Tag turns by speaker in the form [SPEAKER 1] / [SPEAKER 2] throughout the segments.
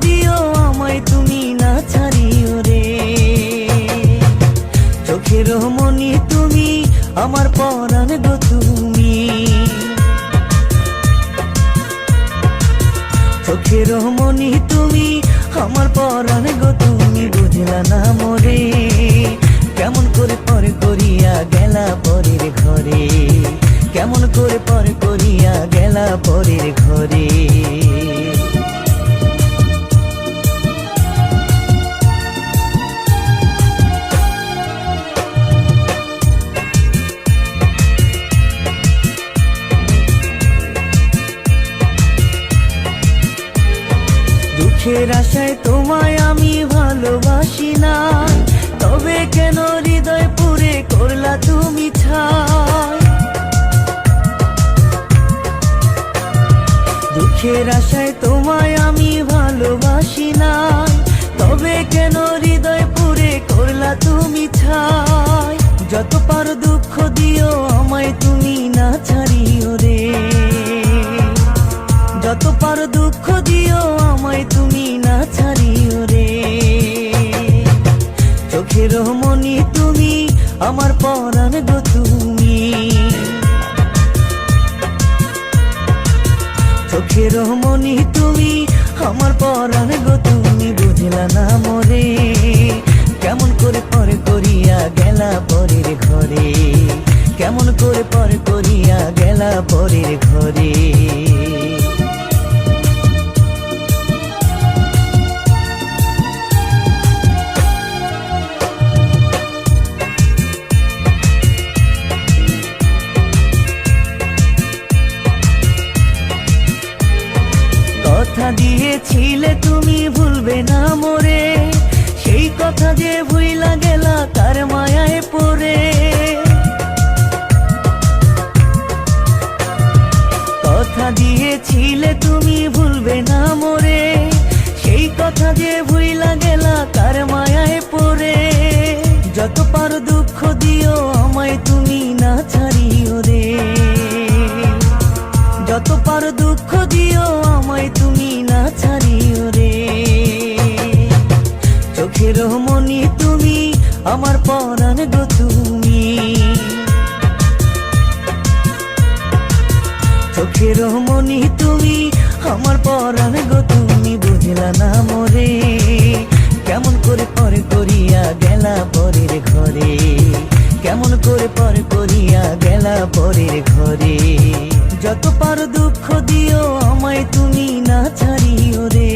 [SPEAKER 1] দিও আমায়, তুমি না ছাড়িও রে। চোখের মনি তুমি, আমার পরাণ গো তুমি। চোখের মনি তুমি, আমার পরাণ গো তুমি, বুঝলা না মোরে। কেমন করে পর করিয়া গেলা পরের ঘরে। কেমন করে পর করিয়া গেলা পরের ঘরে। দুঃখের আশায় তোমায় আমি ভালোবাসি না তবে কেন হৃদয় পুরে করলা তুমি ছাই? যত পারো চোখের তুমি, আমার পরাণ গো তুমি, বুঝলা না মরে। কেমন করে পরে করিয়া গেলা পরের ঘরে? কেমন করে পরে করিয়া গেলা পরের ঘরে? দিয়েছিলে তুমি ভুলবে না মোরে। সেই কথা যে ভুইলা গেলা তার মায়ায় পড়ে। কথা দিয়েছিলে তুমি ভুলবে না মোরে। সেই কথা যে ভুইলা গেলা তার মায়ায় পড়ে। যত পারো দুঃখ দিও আমায় তুমি না ছাড়িও রে। যত পারো আমার পরাণ গো তুমি। চোখের মনি তুমি, আমার পরাণ গো তুমি, বুঝলা না মোরে। কেমন করে পর করিয়া গেলা পরের ঘরে। কেমন করে পর করিয়া গেলা পরের ঘরে। যত পারো দুঃখ দিও আমায় তুমি না ছাড়িও রে।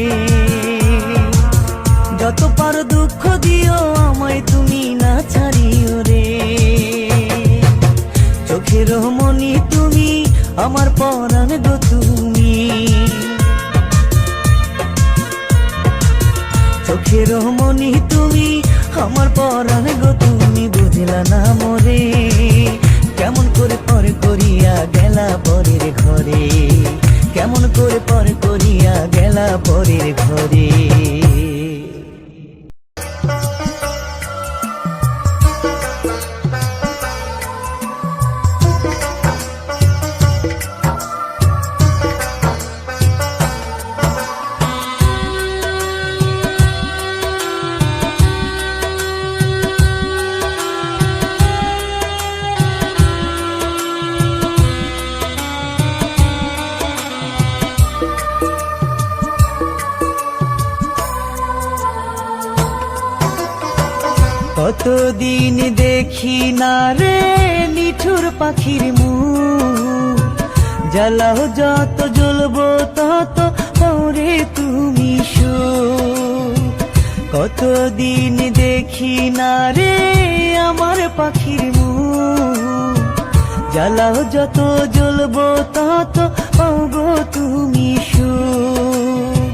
[SPEAKER 1] যত পারো দুঃখ দিও ছাড়িও রে। চোখের মনি তুমি, আমার পরাণ গো তুমি। চোখের মনি তুমি, আমার পরাণ গো তুমি। বুঝলা না মোরে, কেমন করে পর করিয়া গেলা পরের ঘরে। কেমন করে পর করিয়া গেলা পরের ঘরে। কতদিন দেখি না রে নিঠুর পাখির মুখ। জ্বালাও যত, জ্বলব তত, ওরে তুমি সুখ। কতদিন দেখি না রে আমার পাখির মুখ। জ্বালাও যত, জ্বলবো তত, ওগো তুমি সুখ।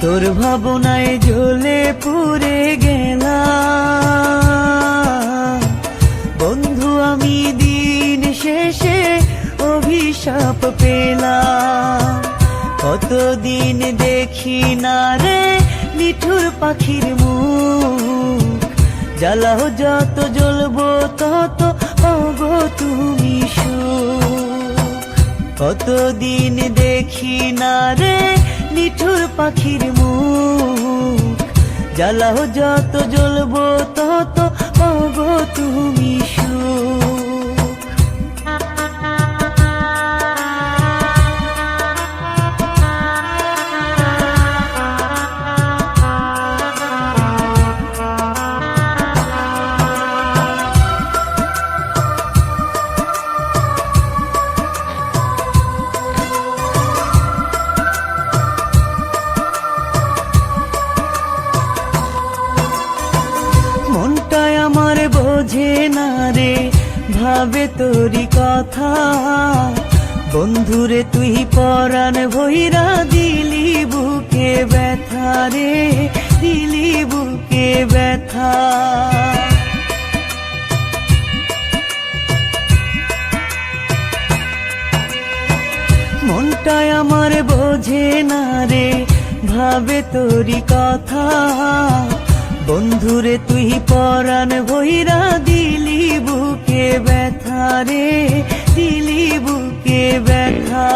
[SPEAKER 1] তোর ভাবনায় জ্বলে পুড়ে গেলাম। কতদিন দেখি না রে নিঠুর পাখির মুখ। জ্বালাও যত, জ্বলবো তত, ওগো তুমি কতদিন দেখি না রে নিঠুর পাখির মুখ। জ্বালাও যত, জ্বলবো তত পাবো তুমি সুখ। ভাবে তোরি কথা। বন্ধুরে, তুই পরাণ ভৈরা, দিলি বুকে ব্যথা রে, দিলি বুকে ব্যথা। মনটায় আমার বোঝে না রে, ভাবে তোরি কথা। বন্ধুরে, তুই পরাণ ভৈরা, দিলি বুকে ব্যথা রে, দিলি বুকে ব্যথা।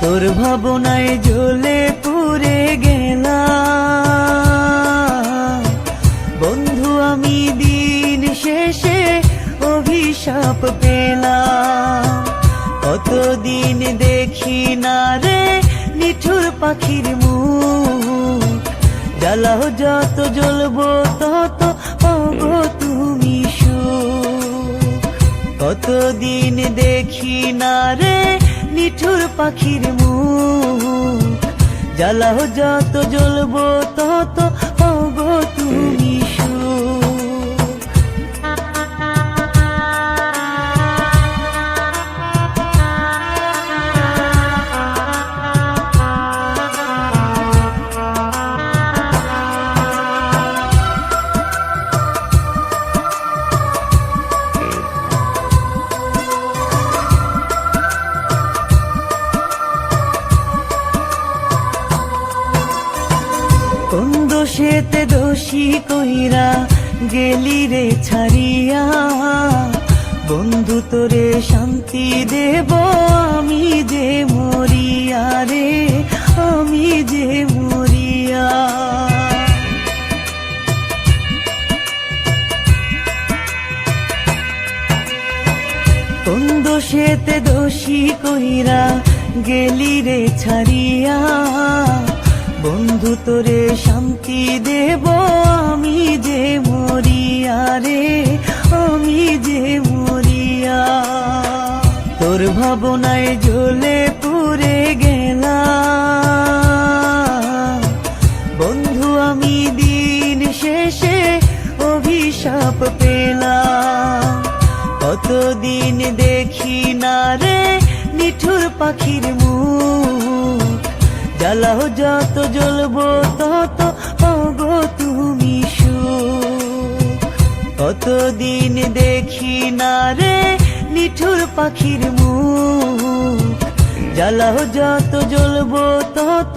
[SPEAKER 1] তোর ভাবনায় জ্বলে পুড়ে গেলাম। বন্ধু, আমি দিন শেষে অভিশাপ পেলাম। কতদিন দেখি না রে, নিঠুর পাখির মুখ। জ্বালাও যত, জ্বলবো তত, পাবো তুমি কতদিন দেখি না রে নিঠুর পাখির মুখ। জ্বালাও যত, জ্বলবো তত, পাবো গেলি রে ছাড়িয়া, বন্ধু তোরে শান্তি দেব আমি যে মরিয়া রে, আমি যে মরিয়া। কোন দোষেতে দোষী কইরা গেলি রে ছাড়িয়া বন্ধু তোরে শান্তি দেব, আমি যে মরিয়া রে, আমি যে মরিয়া। তোর ভাবনায় জ্বলে পুড়ে গেলাম। বন্ধু, আমি দিন শেষে অভিশাপ পেলাম। কতদিন দেখি না রে, নিঠুর পাখির মুখ। জ্বালাও যত, জ্বলবো তত পাবো তুমি কতদিন দেখি না রে নিঠুর পাখির মুখ। জ্বালাও যত, জ্বলবো তত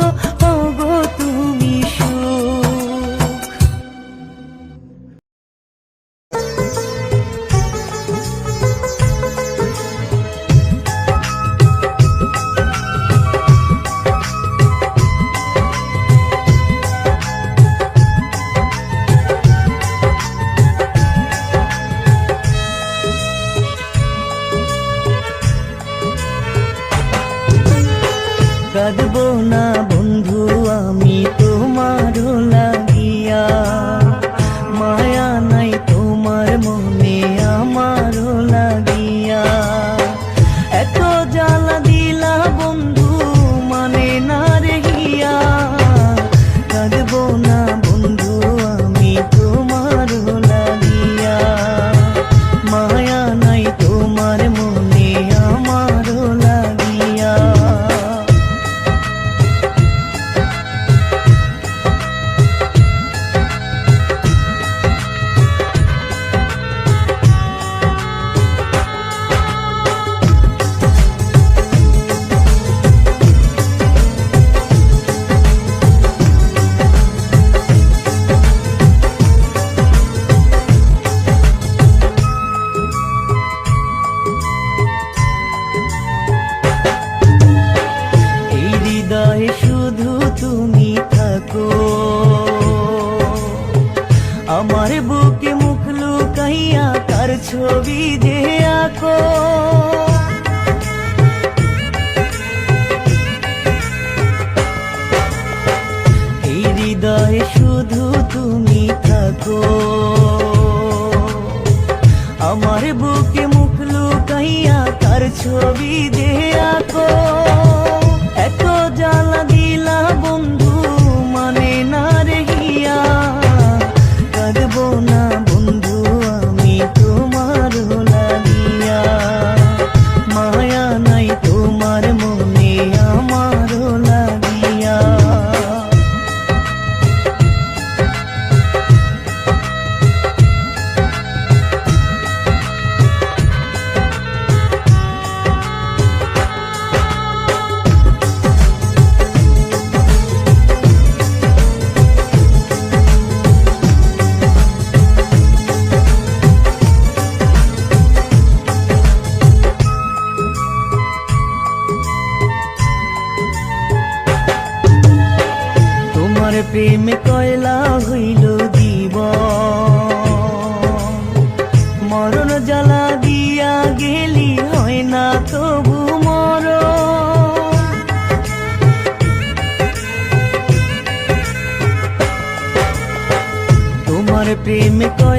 [SPEAKER 1] কাঁদবো না। ছবি যে আঁকো প্রেমে কয়লা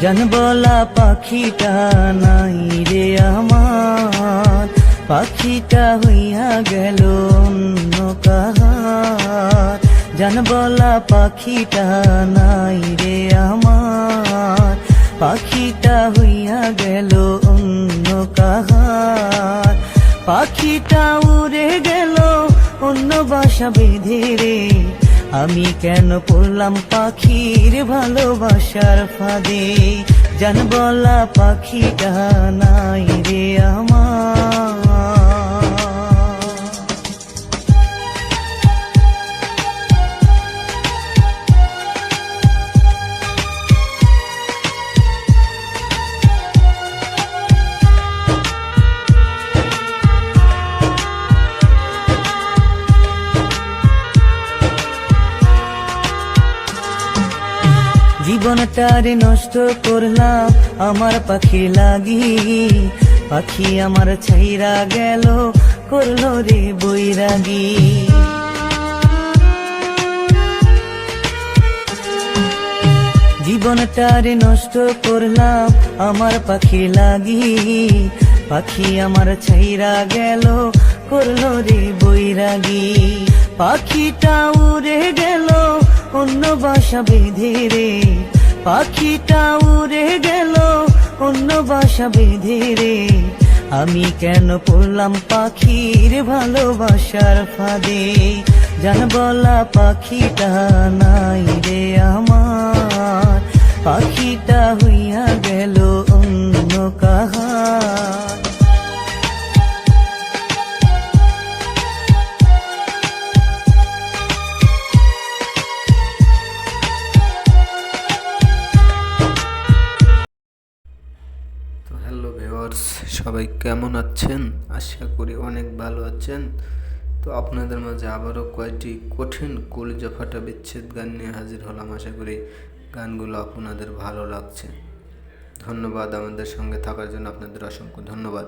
[SPEAKER 1] জানবলা পাখিটা নাই রে আমার। পাখিটা হইয়া গেল অন্য কাহার। জানবলা পাখিটা নাই রে আমার। পাখিটা হইয়া গেল অন্য কাহার। পাখিটা উড়ে গেল অন্য বাসা বেঁধে রে। আমি কেন পড়লাম পাখির ভালোবাসার ফাঁদে? জানবলা পাখিটা নাই রে আমার। জীবনটারে নষ্ট করলাম, আমার পাখি লাগি। পাখি আমার ছাইরা গেল, করল রে বৈরাগী। জীবনটারে নষ্ট করলাম, আমার পাখি লাগি। পাখি আমার ছাইরা গেল, করল রে বৈরাগী। পাখিটা উড়ে গেল, অন্য বাসা বেঁধে রে। পাখিটা উড়ে গেল, অন্য বাসা বেঁধে রে। আমি কেন পড়লাম পাখির ভালোবাসার ফাঁদে? জানবলা পাখিটা নাই রে আমার। পাখিটা হইয়া গেল অন্য কাহার।
[SPEAKER 2] কেমন আছেন? আশা করি অনেক ভালো আছেন। তো আপনাদের মাঝে আবারও কয়েকটি কঠিন কুল জফাটা বিচ্ছেদ গান নিয়ে হাজির হলাম। আশা করি গানগুলো আপনাদের ভালো লাগছে। ধন্যবাদ আমাদের সঙ্গে থাকার জন্য। আপনাদের অসংখ্য ধন্যবাদ।